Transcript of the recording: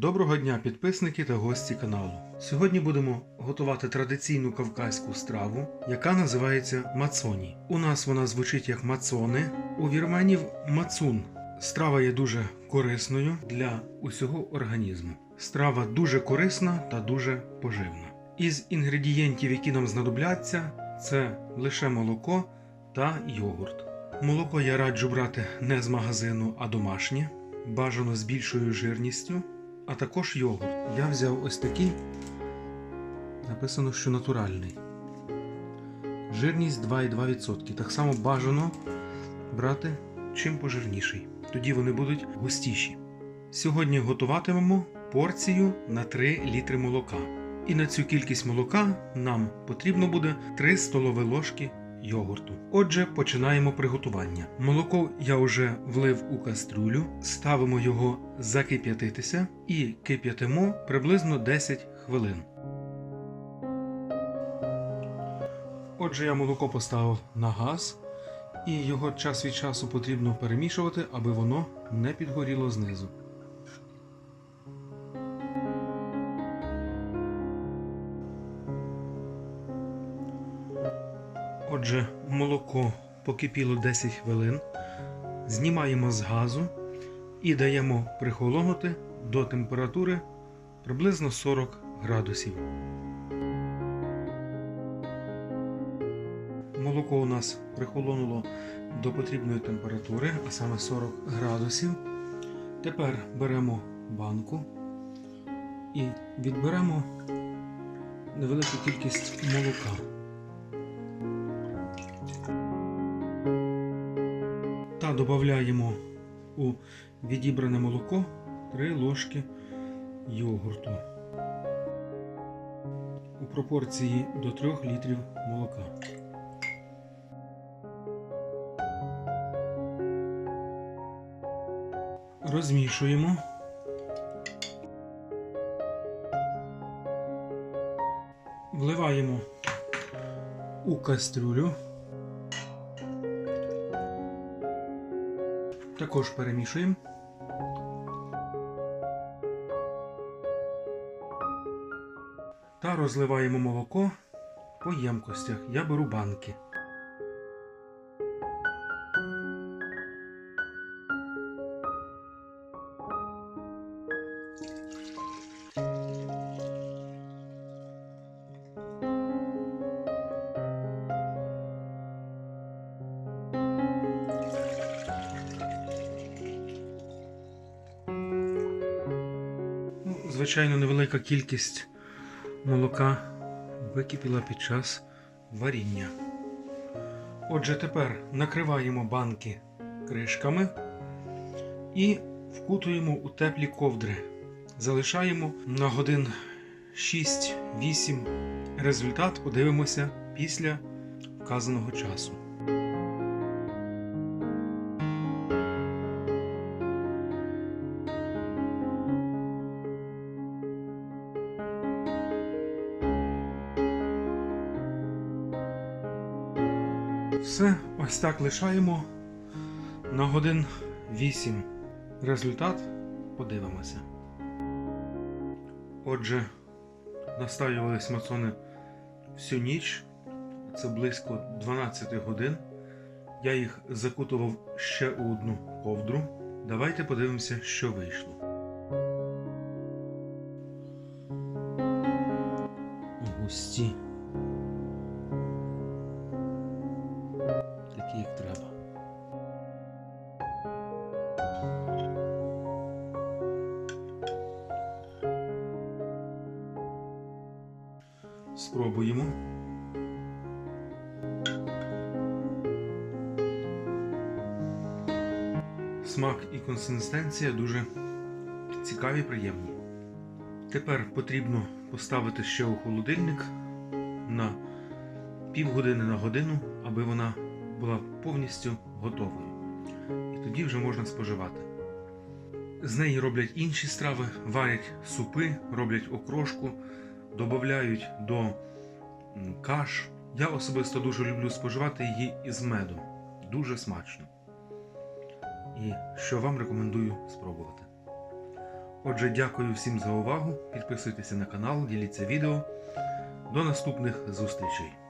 Доброго дня, підписники та гості каналу. Сьогодні будемо готувати традиційну кавказьку страву, яка називається мацоні. У нас вона звучить як мацони, у вірменів мацун. Страва є дуже корисною для усього організму. Страва дуже корисна та дуже поживна. Із інгредієнтів, які нам знадобляться, це лише молоко та йогурт. Молоко я раджу брати не з магазину, а домашнє, бажано з більшою жирністю, а також йогурт. Я взяв ось такий, написано, що натуральний. Жирність 2,2%. Так само бажано брати чим пожирніший. Тоді вони будуть густіші. Сьогодні готуватимемо порцію на 3 літри молока. І на цю кількість молока нам потрібно буде 3 столові ложки йогурту. Отже, починаємо приготування. Молоко я вже влив у кастрюлю, ставимо його закип'ятитися і кип'ятимо приблизно 10 хвилин. Отже, я молоко поставив на газ, і його час від часу потрібно перемішувати, аби воно не підгоріло знизу. Отже, молоко покипіло 10 хвилин. Знімаємо з газу і даємо прихолонути до температури приблизно 40 градусів. Молоко у нас прихолонуло до потрібної температури, а саме 40 градусів. Тепер беремо банку і відберемо невелику кількість молока. Та додаємо у відібране молоко 3 ложки йогурту у пропорції до 3 літрів молока. Розмішуємо. Вливаємо у кастрюлю. Також перемішуємо. Та розливаємо молоко по ємкостях. Я беру банки. Звичайно, невелика кількість молока википіла під час варіння. Отже, тепер накриваємо банки кришками і вкутуємо у теплі ковдри. Залишаємо на годин 6-8. Результат подивимося після вказаного часу. Все, ось так лишаємо на годин 8. Результат подивимося. Отже, настоювались мацони всю ніч. Це близько 12 годин. Я їх закутував ще у одну ковдру. Давайте подивимося, що вийшло. Густі. Такі, як треба. Спробуємо. Смак і консистенція дуже цікаві, приємні. Тепер потрібно поставити ще у холодильник на півгодини на годину, аби вона була повністю готовою. І тоді вже можна споживати. З неї роблять інші страви, варять супи, роблять окрошку, додають до каш. Я особисто дуже люблю споживати її із медом. Дуже смачно. І що вам рекомендую спробувати. Отже, дякую всім за увагу. Підписуйтеся на канал, діліться відео. До наступних зустрічей!